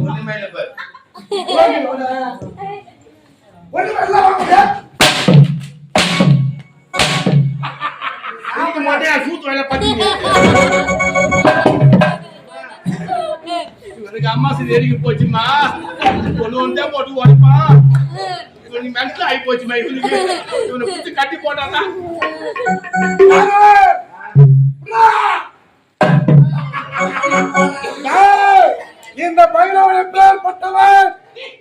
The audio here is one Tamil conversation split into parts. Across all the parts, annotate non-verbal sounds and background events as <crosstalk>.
ஒண்ணுமே இல்ல பாரு சூத்து இவனுக்கு அம்மா சரி எரிக்க போச்சுமா ஒண்ணு ஒன்றே போட்டு உடைப்பான். இவனுக்கு மென்டல் ஆகி போச்சுமா இவனுக்கு. இவனை பிடிச்சி கட்டி போட்டாதான் ஏய், இந்த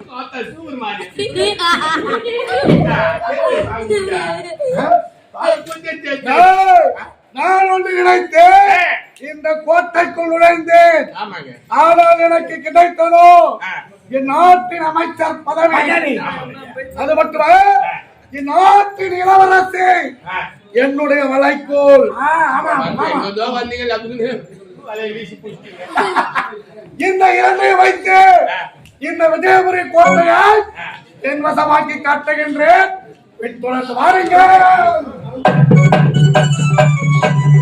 பார்த்தா சூப்பர் <laughs> மாதிரி. ஏய், நான் ஒன்று நினைத்தேன் இந்த கோட்டைக்குள் நுழைந்தேன். ஆமாங்க. ஆனால் எனக்கு கிடைத்ததோ. என் நாட்டின் அமைச்சர் பதவி. அது மட்டுமா? இந்நாட்டின் இளவரசி. என்னுடைய பிடிச்சிட்டீங்க. இந்த இரண்டை வைத்து இந்த விஜயபுரி கோட்டையை என் வசமாக்கி காட்டுகின்றேன். பின்தொடர்ந்து வாருங்கள்.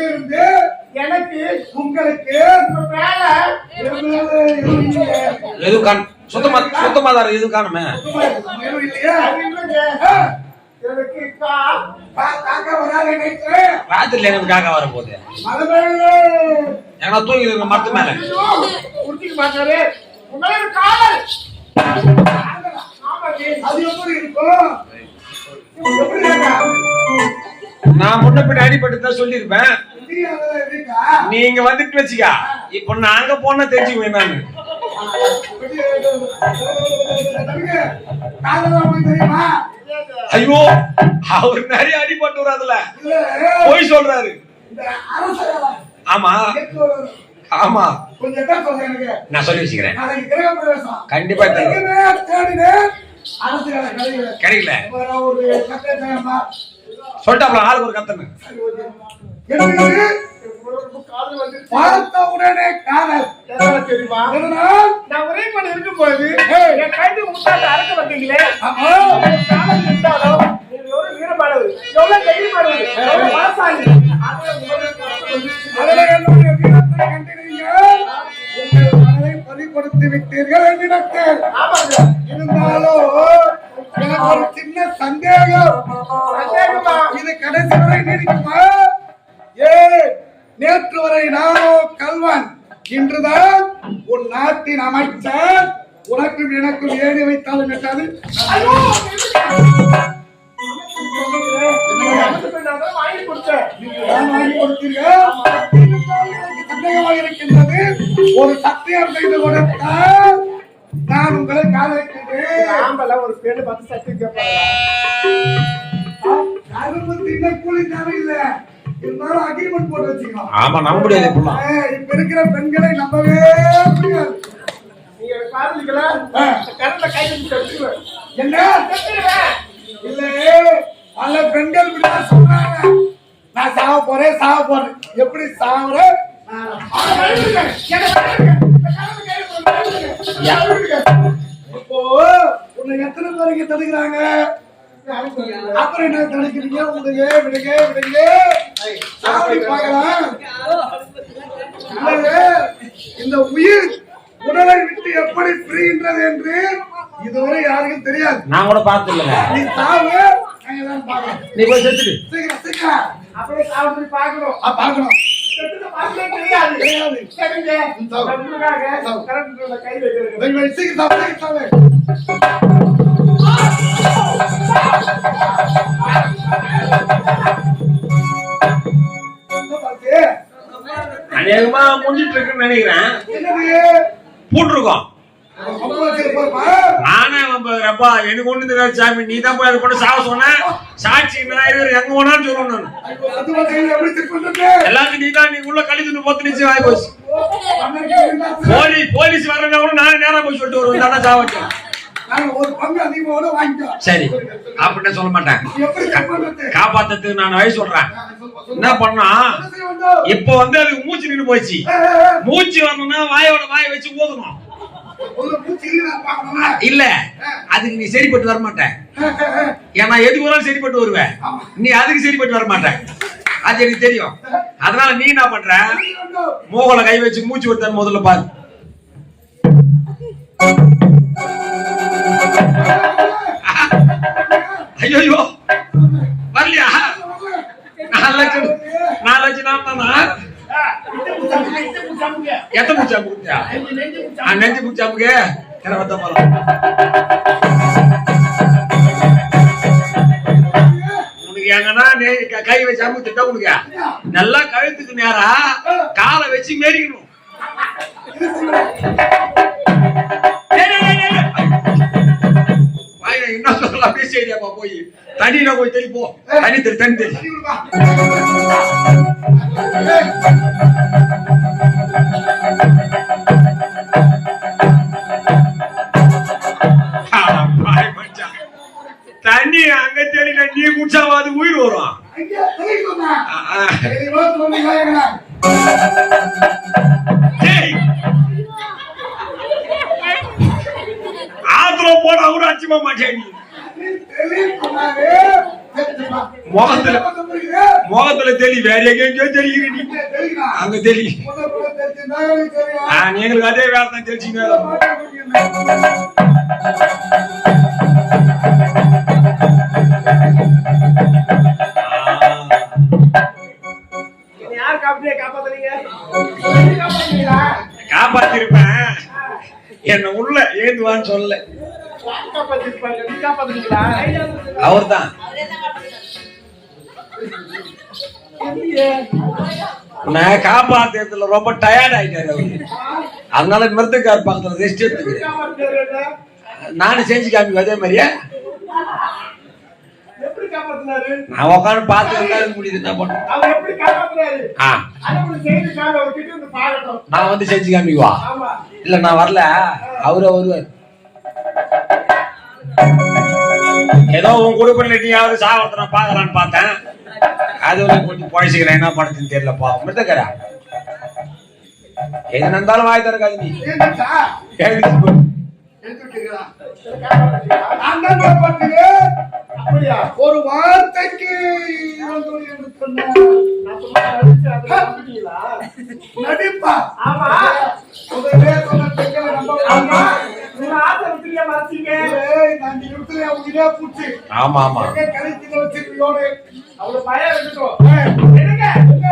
அதிலிருந்து எனக்கு உங்களுக்கு மேல இருந்தது இல்லையே. எது காண் சுத்தமா சுத்தமா தான் எது காணுமே எதுவும் இல்லையே? ஆ, எனக்கு கா- கா- காக்கா வராது நினைக்கிறேன். ராத்திரில எங்க காக்கா வர போகுது. எங்கன்னா தூங்கி இருக்க மரத்து மேல. அது எப்படி இருக்கும்? நான் முன்ன பின்ன அடிபட்டு தான் சொல்லியிருப்பேன். நீ நீங்க வந்துட்டு வச்சுக்கா. இப்ப நான் அங்க போனா தெரிஞ்சுக்குவேன் நான். ஐயோ அவர் நிறைய அடிபட்டு வராதுல போய் சொல்றாரு. ஆமா. ஆமா. கொஞ்சம் எனக்கு நான் சொல்லி வச்சுக்கிறேன். கண்டிப்பா கிடைக்கல. சொல்லிட்டாப்ல ஆளுக்கு ஒரு கத்தனு எனக்கு பார்த்த உடனே காதல் தெரியுமா? நான் ஒரே பண்ண இருக்கும்போது ஏய். என் கைது முட்டாட்ட அறக்க வந்தீங்களே. காதல் இருந்தாலும் எவ்வளவு வீரமானவர் எவ்வளவு தைரியமானவர் எவ்வளவு வந்து அதிலே என்னுடைய வீரத்தை மனதை பறிகொடுத்து விட்டீர்கள் என்று நினைத்தேன். ஆமாங்க. இருந்தாலும் எனக்கு ஒரு சின்ன சந்தேகம். சந்தேகமா? இது கடைசி வரை நீடிக்குமா? ஏ நேற்று வரை நானோ கல்வன். இன்றுதான் உன் நாட்டின் அமைச்சர். உனக்கும் எனக்கும் ஏறி வைத்தாலும் எட்டாது. வாங்கி கொடுத்தீர்கள் சந்தேகமாக இருக்கின்றது. ஒரு சத்தியம் செய்து கொடுத்தால் நான் உங்களை ஒரு பார்த்து கேட்பாங்க கரும்பு தின்ன கூலி தேவையில்லை. இருந்தாலும் அக்ரிமெண்ட் போட்டு வச்சுக்கலாம் ஆமா நம்ப முடியாது இப்பெல்லாம் ஏய், இப்ப இருக்கிற பெண்களை நம்பவே முடியாது. நீங்க காதலிக்கல? கரண்ட்ல கை வச்சு தடுத்துருவேன் என்ன? இல்ல பல பெண்கள் இப்படிதான் சொல்றாங்க. நான் சாவ போறேன் சாவ போறேன். எப்படி சாவுறேன்? நான் இப்போ உன்னை எத்தனை பேருக்கு தடுக்கிறாங்க? அப்புறம் என்ன தடுக்கிறீங்க? விடுங்க விடுங்க விடுங்க பார்க்கலாம். இந்த உயிர் உடலை விட்டு எப்படி பிரிகின்றது என்று இதுவரை யாருக்கும் தெரியாது. நான் கூட பார்த்து இல்லைங்க நீ சாவு நீ போய் செத்துடு. சீக்கிரம் சீக்கிரம். அப்படியே சாப்பிட்டு பார்க்கணும். பார்க்கணும். அநேகமா முடிஞ்சிட்டு இருக்குன்னு நினைக்கிறேன். போட்டிருக்கோம். நானே அப்பா எனக்கு ஒண்ணு தெரியாது சாமி நீ தான் போய் அது பண்ண சாவ சொன்ன? சாட்சி நான் இருக்கிற எங்க போனாலும் சொல்லுவேன் நான். அது வகையில் எல்லாத்தையும் நீ தான் நீ உள்ள கழித்து பத்து நிமிஷம் ஆகி போச்சு. போலி போலீஸ் போலீஸ் வரனா கூட நானே நேரா போய் சொல்லிட்டு வருவேன். தானே சாவச்சேன் நாங்க சரி அப்படின்னு சொல்ல மாட்டேன் காப்பாத்துறதுக்கு நான் வழி சொல்றேன். என்ன பண்ணா என்ன இப்ப வந்து அதுக்கு மூச்சு நின்று போச்சு. மூச்சு வரணும்னா வாயோட வாயை வச்சு ஊதணும். இல்ல. அதுக்கு நீ சரிப்பட்டு வர மாட்டேன் ஏய், ஏய், ஏய். ஏன்னா எதுக்கு நாள் சரிப்பட்டு வருவேன் நீ அதுக்கு சரிப்பட்டு வர மாட்டேன் அது எனக்கு தெரியும். அதனால நீ என்ன பண்ற? மூகல கை வச்சு மூச்சு விடுத்த முதல்ல பாரு. ஐயோ வரலையா? நாலு லட்சம் நாலு லட்சம் தானா? எத்த பூச்சா பூச்சா நெஞ்சு பூச்சா பூக்கே கிரவத்த உனக்கு எங்கன்னா க- வச்சு அமுத்திட்டா உனக்கு நல்லா கழுத்துக்கு நேரா காலை வச்சு மேரிக்கணும் என்ன சொல்ல அப்படியே சரியாப்பா போய். தண்ணியில போய் தெளி போ தண்ணி தெளி தண்ணி தெளி தண்ணி அங்க தெரியல நீ குடிச்சாவாது உயிர் வரும் அங்கே தெளிக்க சொன்னா. ஆ, ஆ. தெளிவா சொன்னீங்களா எங்கண்ணா? டேய். ஆத்திர போட கூட அச்சுமா மாட்டேன் முகத்துல? முகத்துல தெளி வேற எங்கேயோ தெரியுற நீ. அங்க தெளி நீங்களுக்கு அதே வேலை தான் காப்பாத்துறீங்களா காப்பாத்திருப்பேன் என்ன உள்ள ஏந்துவான்னு சொல்ல அவர்தான். இல்லையே. நான் காப்பாத்துறதுல ரொம்ப டயர்ட் ஆயிட்டாரு அவரு. அதனால மிருத்துக்கார் பக்கத்துல ரெஸ்ட் எடுத்துக்கிறேன்? நானும் செஞ்சு காமிக்கும் அதே மாதிரியா? நான் உட்காந்து பார்த்து முடியுது என்ன அவர் அவர் பாக்கட்டும் நான் வந்து செஞ்சு காமிக்குவா? இல்ல நான் வரல. அவரே வருவார். ஏதோ உன் குடும்பம் நீயாவது சாவரத்தை நான் பாக்கலான்னு பார்த்தேன். அது வந்து கொஞ்சம் பழசிக்கிறேன் என்ன படத்துன்னு தெரியலப்பா மிருத்தக்கரா எது நடந்தாலும் வாய் திறக்காது நீ. ஒரு வார்த்தைக்கு? நடிப்பா ஆமா ஆமா. ஆமா. அவ்வளவு பயம் இருக்கட்டும் என்னங்க என்ன?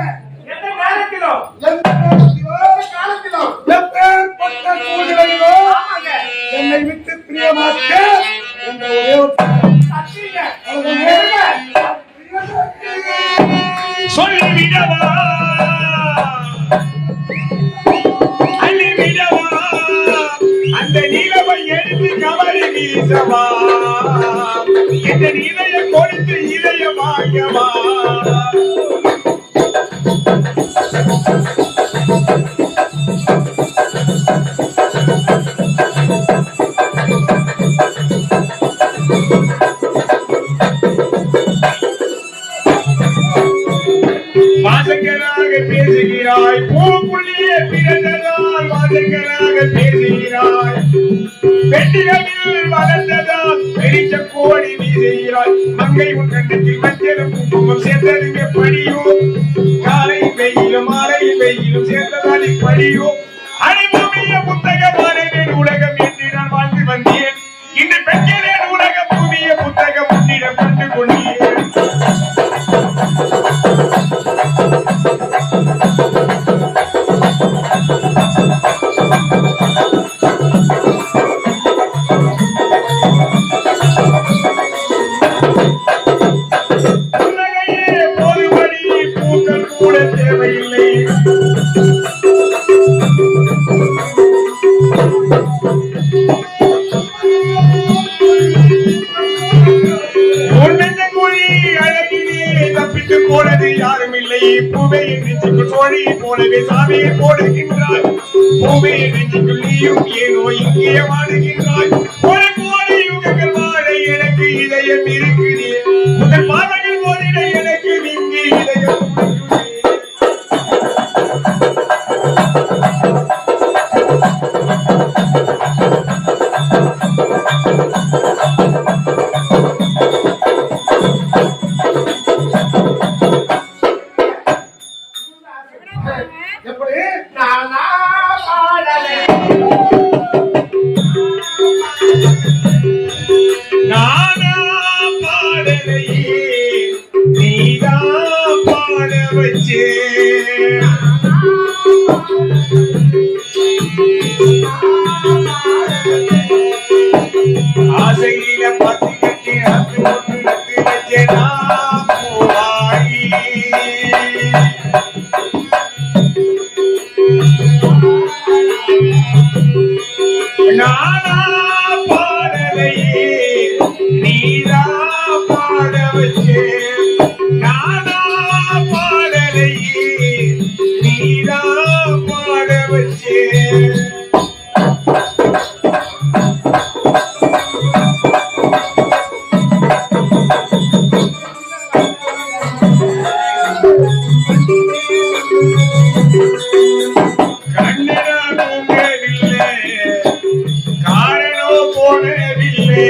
எந்த பிறந்ததால் வாசகராக பேசுகிறாய் வெட்டிகளில் வளர்ந்ததால் வெளிச்ச கோடி நீ செய்கிறாய் மங்கை உன் கண்டத்தில் மஞ்சளும் குங்குமம் சேர்ந்ததுங்க படியும் காலை வெயிலும் மாலை வெயிலும் சேர்ந்ததால் இப்படியோ? பூனை பூவையின் நெஞ்சுக்குள் சோழியை போலவே சாமியை போடுகின்றாய். பூவையின் நெஞ்சுக்குள் நீயும் ஏனோ இங்கே வாடுகின்றாய். எப்படி? நானா பாடலே. நானா பாடலையே நீதா பாட வச்சே. ஆசையில பத்தி கட்டி அது பிள்ளை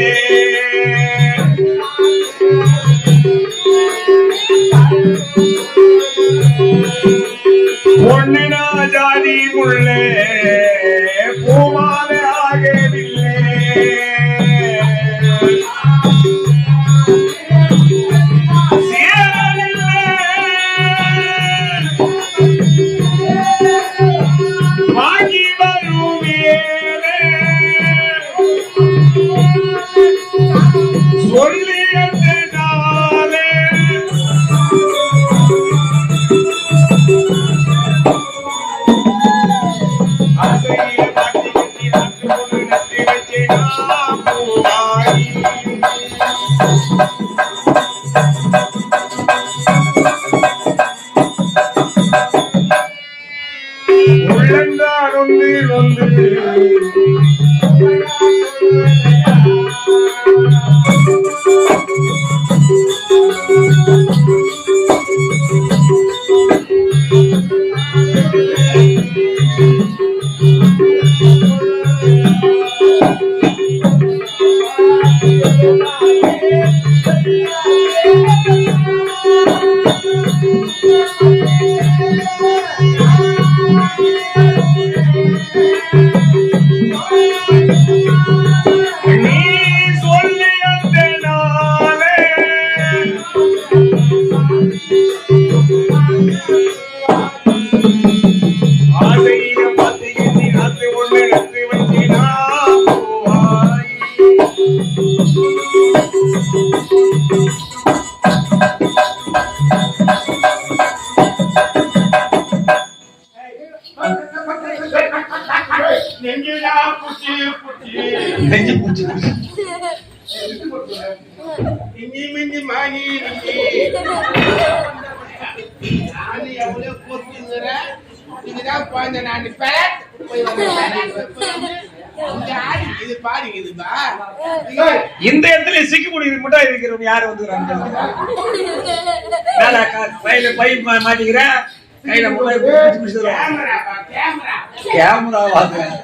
ஒன்னு ஜாதி இந்த இடத்துல சிக்கி முடிக்கிற மட்டும் இருக்கிறவங்க யார் வந்துக்கிறாங்க கையில பை மாட்டிக்கிறேன் கையில முளை கேமரா பாக்குறேன்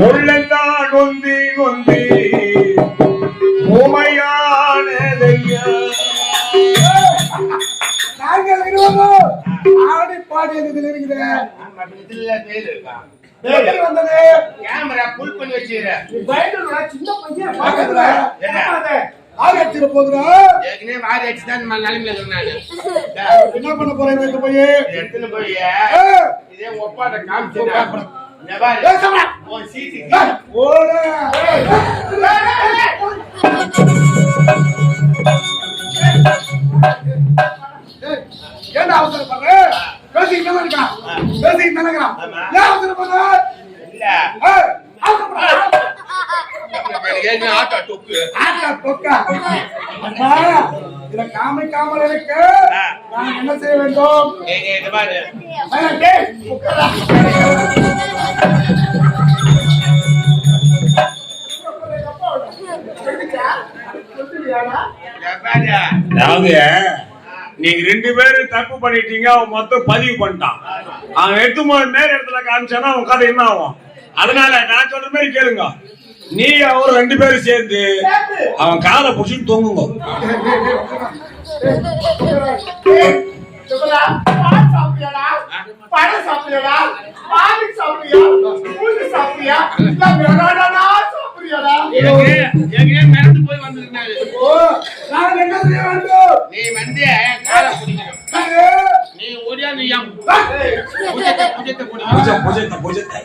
உள்ளந்தான் ஒந்தி ஒந்தி உமையானதையா? நாங்கள் இருவரும் ஆடி பாடியதில் இருக்கிற வந்தது? கேமரா புல் பண்ணி வச்சுக்கிறேன் சின்ன பையன். பக்கத்துல ஆராய்ச்சியில போகிறோம் ஏற்கனவே ஆராய்ச்சி நம்ம நிலைமையில என்ன பண்ண போறேன் போய் எடுத்துன்னு போய் இதே ஒப்பாட்ட காமிச்சு ஏய், ஏன்டா அவசரப்படுற? பேசிக்கிட்டு தானே இருக்கான். பேசிக்கிட்டு தானே இருக்கான். ஏன்? இல்ல ஆட்டோ தொக்கு ஆட்டா, தொக்கா. காமிக்காமல் இருக்க ஆ. நான் என்ன செய்ய வேண்டும் அதாவது நீங்க ரெண்டு பேரும் தப்பு பண்ணிட்டீங்க அவன் மொத்தம் பதிவு பண்ணிட்டான் அவன் எட்டு மணி நேரம் இடத்துல காமிச்சானா அவன் கதை என்ன ஆகும் அதனால நான் சொல்ற மாதிரி கேளுங்க நீ அவர் ரெண்டு பேரும் சேர்ந்து அவன் காலை புடிச்சுட்டு தொங்குங்க சாப்பிடுறியாடா? பழம் சாப்பிடுறியாடா? பால் சாப்பிடுறியா? பூண்டு சாப்பிடுறியா? இல்ல மிளகாடா சாப்பிடுறியாடா? எனக்கு ஏற்கனவே மிரண்டு போய் வந்திருந்தாரு ஓ, நான் என்ன செய்ய வேண்டும்? நீ வந்து காலை பிடிக்கணும். நானு, நீ ஓடியா நீ என் ஏய், புஜத்தை புஜத்தை பிடிக்கணும் புஜ புஜத்தை புஜத்தை.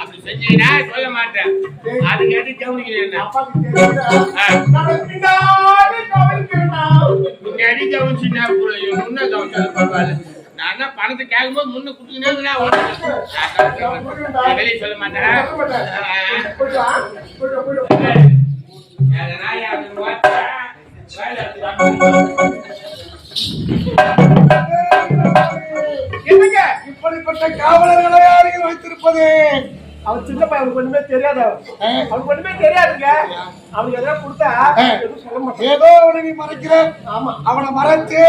அப்படி செஞ்சீங்கன்னா சொல்ல மாட்டேன். அதுக்கு எது கவனிக்கிறேன் புரியும் முன்ன கவனிச்சாலும் பரவாயில்ல. நான் பணத்தை கேட்கும்போது முன்ன குடுத்துக்கினே வெளியே சொல்ல மாட்டேன். இப்படிப்பட்ட காவலர்களை யாரையும் வைத்திருப்பது? அவன் சின்ன பையன் அவனுக்கு ஒண்ணுமே தெரியாது அவன். அவனுக்கு ஒண்ணுமே தெரியாதுங்க. அவனுக்கு எதாவது கொடுத்தா எதுவும் சொல்ல மாட்டான். ஏதோ அவனை நீ மறைக்கிற. ஆமா. அவனை மறைச்சே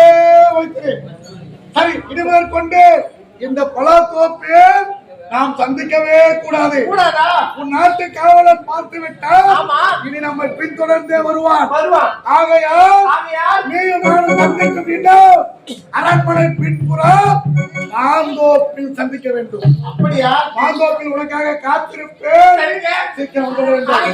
வைத்திரு சரி இனிமேல் கொண்டு இந்த பலாத்தோப்பில் நாம் சந்திக்கவே கூடாது. கூடாதா? உன் நாட்டு காவலர் பார்த்து விட்டால். இனி நம்மை பின்தொடர்ந்தே வருவான். வருவான். ஆகையால் நீயும் சந்திக்க வேண்டும் அரண்மனை பின்புறம் மாந்தோப்பில் சந்திக்க வேண்டும். அப்படியா? மாந்தோப்பில் உனக்காக காத்திருப்பேன். சீக்கிரம் வந்து வேண்டும்